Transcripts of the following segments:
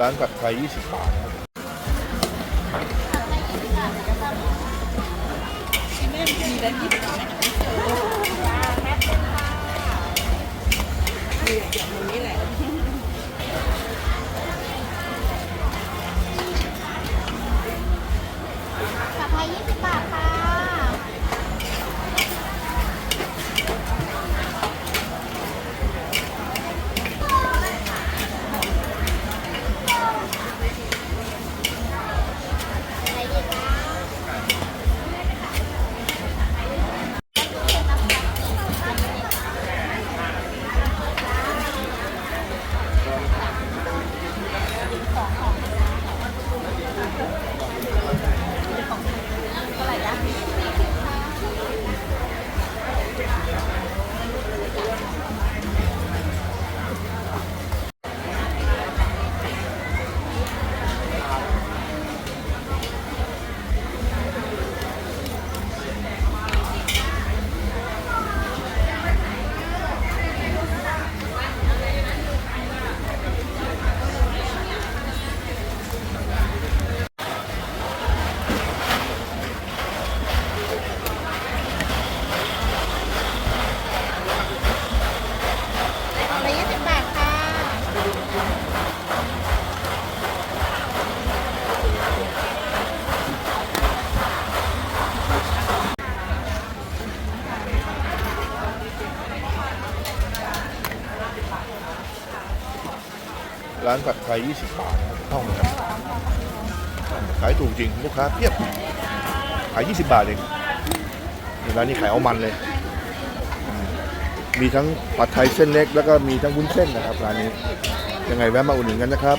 ร้านผัดไทย 20 บาทครับผัดไทย20 บาทค่ะ ร้านผัดไทย 20 บาทท่องนะครับขายถูกจริงลูกค้าเพียบขาย 20 บาทเองร้านนี้ขายเอามันเลยมมีทั้งผัดไทยเส้นเล็ก แล้วก็มีทั้งวุ้นเส้นนะครับร้านนี้ยังไงแวะมาอุดหนุนกันนะครับ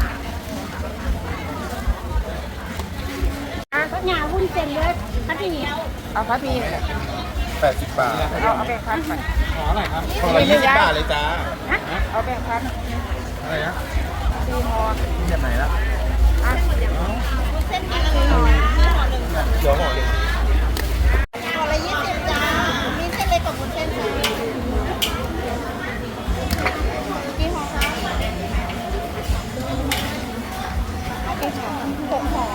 เซ็นด้วยพัดพีเอาพัดหมี่แปดสิบบาทเอาเอาแบงค์พันไปขออะไรครับขอละยี่สิบบาทเลยจ้าเอาแบงค์พันอะไรนะซีฮอร์ที่แบบไหนล่ะเส้นพันอะหนึ่งห่อหนึ่งเดี๋ยวห่อหนึ่ห่อละยี่สิบจ้ามีเส้นเล็กกับบุ้เส้นค่กี่ห่อคะหกห่อ